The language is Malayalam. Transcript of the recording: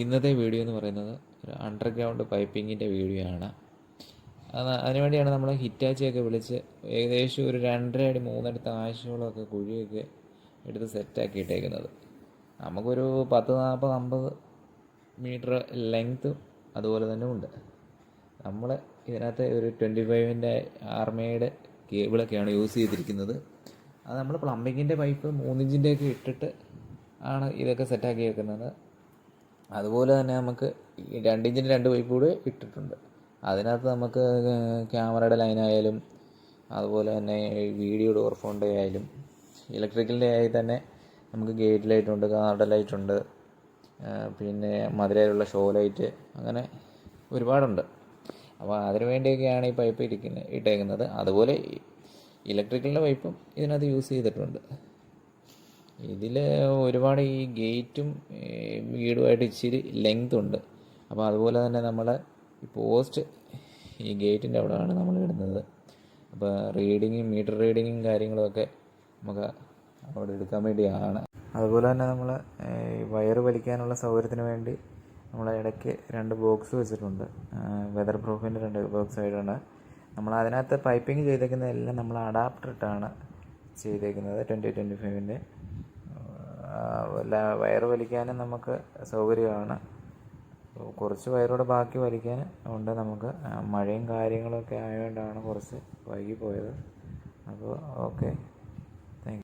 ഇന്നത്തെ വീഡിയോ എന്ന് പറയുന്നത് ഒരു അണ്ടർഗ്രൗണ്ട് പൈപ്പിങ്ങിന്റെ വീഡിയോ ആണ്. അത് അതിനുവേണ്ടിയാണ് നമ്മൾ ഹിറ്റാച്ചിയൊക്കെ വിളിച്ച് ഏകദേശം ഒരു രണ്ടര അടി മൂന്നടി താഴ്ചകളൊക്കെ കുഴിയൊക്കെ എടുത്ത് സെറ്റാക്കി ഇട്ടേക്കുന്നത്. നമുക്കൊരു പത്ത് നാൽപ്പത് അമ്പത് മീറ്റർ ലെങ്ത്തും അതുപോലെ തന്നെ ഉണ്ട്. നമ്മൾ ഇതിനകത്ത് ഒരു ട്വന്റി ഫൈവിന്റെ ആർമയുടെ കേബിളൊക്കെയാണ് യൂസ് ചെയ്തിരിക്കുന്നത്. അത് നമ്മൾ പ്ലംബിങ്ങിന്റെ പൈപ്പ് മൂന്നിഞ്ചിന്റെയൊക്കെ ഇട്ടിട്ട് ആണ് ഇതൊക്കെ സെറ്റാക്കി വെക്കുന്നത്. അതുപോലെ തന്നെ നമുക്ക് രണ്ട് ഇഞ്ചിന്റെ രണ്ട് പൈപ്പ് കൂടെ ഇട്ടിട്ടുണ്ട്. അതിനകത്ത് നമുക്ക് ക്യാമറയുടെ ലൈനായാലും അതുപോലെ തന്നെ വീഡിയോ ഡോർ ഫോണിന്റെ ആയാലും ഇലക്ട്രിക്കലിന്റെ ആയി തന്നെ നമുക്ക് ഗേറ്റ് ലൈറ്റ് ഉണ്ട് കാർഡ് ലൈറ്റ് ഉണ്ട് പിന്നെ മധുരയിലുള്ള ഷോ ലൈറ്റ് അങ്ങനെ ഒരുപാടുണ്ട്. അപ്പോൾ അതിനു വേണ്ടിയൊക്കെയാണ് ഈ പൈപ്പ് ഇരിക്കുന്നത് ഇട്ടേക്കുന്നത്. അതുപോലെ ഇലക്ട്രിക്കലിന്റെ പൈപ്പും ഇതിനകത്ത് യൂസ് ചെയ്തിട്ടുണ്ട്. ഇതിൽ ഒരുപാട് ഈ ഗേറ്റും വീടുമായിട്ട് ഇച്ചിരി ലെങ്ത് ഉണ്ട്. അപ്പോൾ അതുപോലെ തന്നെ നമ്മൾ ഈ പോസ്റ്റ് ഈ ഗേറ്റിന്റെ അവിടെയാണ് നമ്മൾ ഇടുന്നത്. അപ്പോൾ റീഡിങ്ങും മീറ്റർ റീഡിങ്ങും കാര്യങ്ങളൊക്കെ നമുക്ക് അവിടെ എടുക്കാൻ വേണ്ടിയാണ്. അതുപോലെ തന്നെ നമ്മൾ വയറ് വലിക്കാനുള്ള സൗകര്യത്തിന് വേണ്ടി നമ്മൾ ഇടയ്ക്ക് രണ്ട് ബോക്സ് വെച്ചിട്ടുണ്ട്. വെതർ പ്രൂഫിന്റെ രണ്ട് ബോക്സ് ആയിട്ടുണ്ട് നമ്മൾ അതിനകത്ത് പൈപ്പിംഗ് ചെയ്തേക്കുന്നതെല്ലാം നമ്മൾ അഡാപ്റ്റർ ഇട്ടാണ് ചെയ്തേക്കുന്നത് ട്വന്റി ട്വന്റി ഫൈവിന്റെ വയറ് വലിക്കാനും നമുക്ക് സൗകര്യമാണ്. കുറച്ച് വയറോടെ ബാക്കി വലിക്കാൻ ഉണ്ട് നമുക്ക്. മഴയും കാര്യങ്ങളൊക്കെ ആയതുകൊണ്ടാണ് കുറച്ച് വൈകി പോയത്. അപ്പോൾ ഓക്കെ.